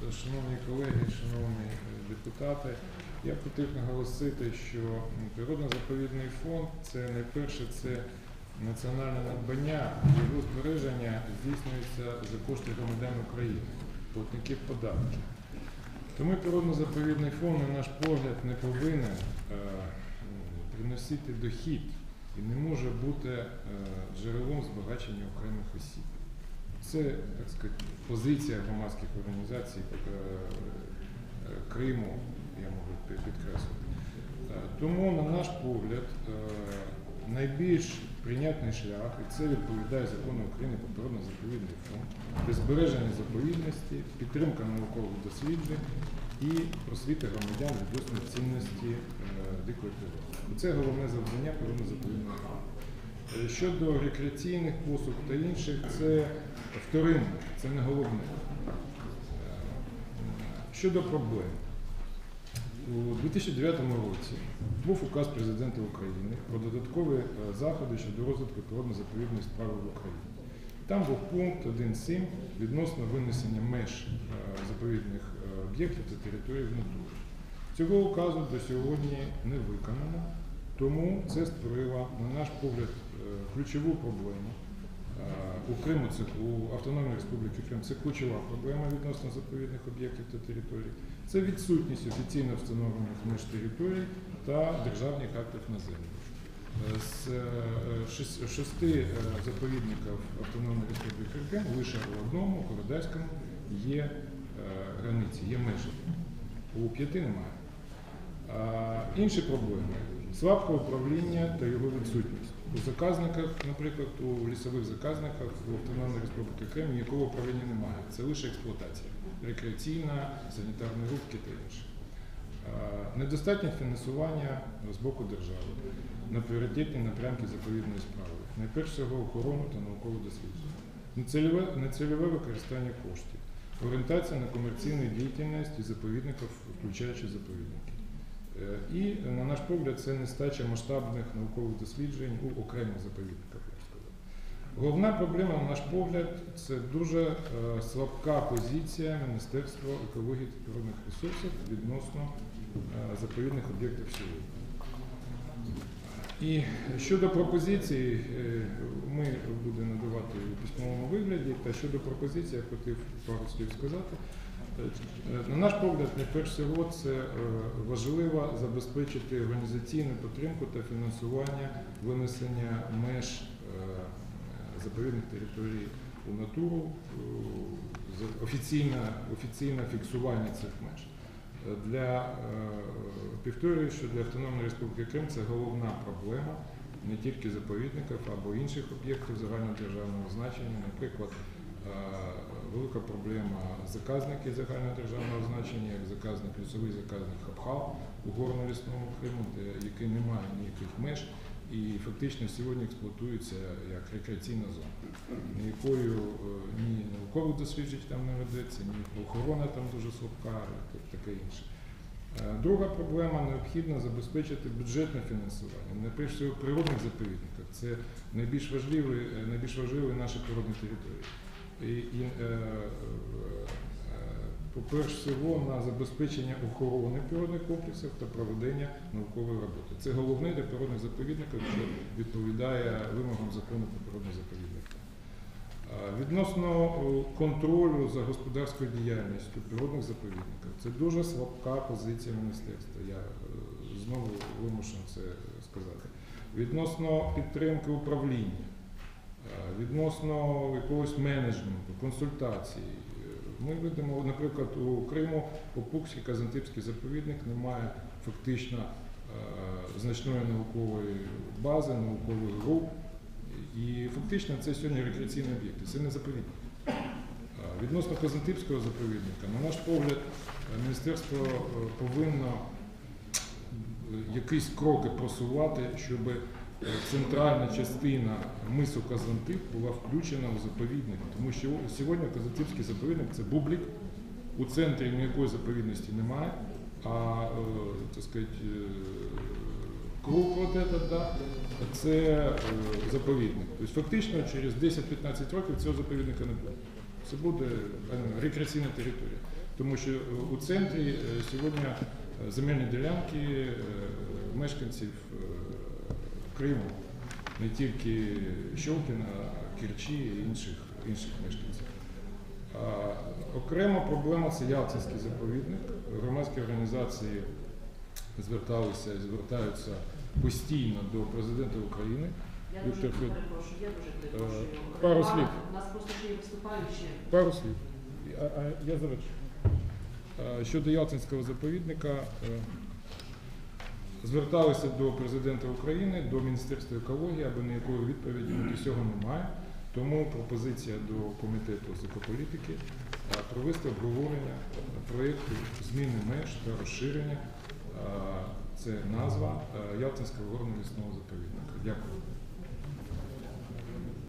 шановні колеги, шановні депутати. Я хотів наголосити, що природно-заповідний фонд це найперше це національне надбання, його збереження здійснюється за кошти громадян України, платників податків. Тому природно-заповідний фонд, на наш погляд, не повинен е, приносити дохід і не може бути е, джерелом збагачення окремих осіб. Це так сказати, позиція громадських організацій е, Криму, я можу підкреслити. Е, Тому, на наш погляд, е, найбільш прийнятний шлях, і це відповідає закону України про природно-заповідний фонд, це збереження заповідності, підтримка наукових досліджень і просвіта громадян відносно цінності дикої природи. Це головне завдання природно-заповідного фонду. Е, Щодо рекреаційних послуг та інших, це вторинне, це не головне. Е, Щодо проблем. У 2009 році був указ президента України про додаткові е, заходи щодо розвитку природно-заповідної справи в Україні. Там був пункт 1.7 відносно винесення меж заповідних об'єктів та територій в. Цього указу до сьогодні не виконано, тому це створило, на наш погляд, е, ключову проблему. Е, У Криму це у Автономної Республіки Крим це ключова проблема відносно заповідних об'єктів та територій. Це відсутність офіційно встановлених меж територій та державних актів на землю. Е, З шести заповідників Автономної Республіки Крим лише у одному, Городецькому, є границі, є межі. У п'яти немає. Інші проблеми слабке управління та його відсутність. У заказниках, наприклад, у лісових заказниках в Автономній Республіки Крим ніякого управління немає. Це лише експлуатація, рекреаційна, санітарні рубки та інше. Недостатнє фінансування з боку держави на пріоритетні напрямки заповідної справи. Найперше всього охорону та наукове дослідження. Нецільове, нецільове використання коштів, орієнтація на комерційну діяльність і заповідників, включаючи заповідники. Е, І, на наш погляд, це нестача масштабних наукових досліджень у окремих заповідниках. Головна проблема, на наш погляд, це дуже е, слабка позиція Міністерства екології та природних ресурсів відносно е, заповідних об'єктів сьогодні. І щодо пропозицій, е, ми будемо надавати у письмовому вигляді, та щодо пропозицій я хотів пару слів сказати. Е, На наш погляд, найперш всього, це е, важливо забезпечити організаційну підтримку та фінансування винесення меж е, заповідних територій у натуру, офіційне, офіційне фіксування цих меж. Для е, що для Автономної Республіки Крим це головна проблема не тільки заповідників або інших об'єктів загальнодержавного значення, наприклад, велика проблема заказників загальнодержавного значення, як заказник лісовий заказник Хабхал у горно-лісному Криму, де який не має ніяких меж і фактично сьогодні експлуатується як рекреаційна зона. Ніякою е, ні наукових досліджень там не ведеться, ні охорона там дуже слабка, таке інше. Е, Друга проблема необхідно забезпечити бюджетне фінансування. Найперше всього в природних заповідниках. Це найбільш важливі, е, найбільш важливі наші природні території. І, і е, е, по-перше, всього на забезпечення охорони природних комплексів та проведення наукової роботи. Це головне для природних заповідників, що відповідає вимогам закону про природний заповідник. Е, Відносно е, контролю за господарською діяльністю природних заповідників, це дуже слабка позиція міністерства. Я е, знову вимушен це сказати. Відносно підтримки управління, е, відносно якогось менеджменту, консультацій. Е, Ми видимо, наприклад, у Криму Опукський Казантипський заповідник не має фактично е, значної наукової бази, наукових груп. І фактично це сьогодні рекреаційні об'єкти, це не заповідник. Е, Відносно Казантипського заповідника, на наш погляд, е, міністерство е, повинно е, якісь кроки просувати, щоб е, центральна частина мису Казантип була включена у заповідник. Тому що сьогодні Казантипський заповідник це бублік, у центрі ніякої заповідності немає, а е, так сказати, е, круг вот этот, да, це е, заповідник. Тобто фактично через 10-15 років цього заповідника не буде. Це буде рекреаційна територія. Тому що у центрі сьогодні земельні ділянки мешканців Криму, не тільки Щолкіна, а Керчі і інших, інших мешканців. А, окрема проблема це Ялтинський заповідник. Громадські організації зверталися і звертаються постійно до президента України. Я дуже Віктор Фед- перепрошую, я дуже перепрошую. Е, пару Регламент, слів. У нас просто ще є виступаючі. Пару слів. А, а, я завершу. А, Щодо Ялтинського заповідника, е, зверталися до президента України, до Міністерства екології, аби ніякої відповіді до цього немає. Тому пропозиція до комітету з екополітики провести обговорення проєкту зміни меж та розширення. Це назва Ялтинського горно-лісного заповідника. Дякую.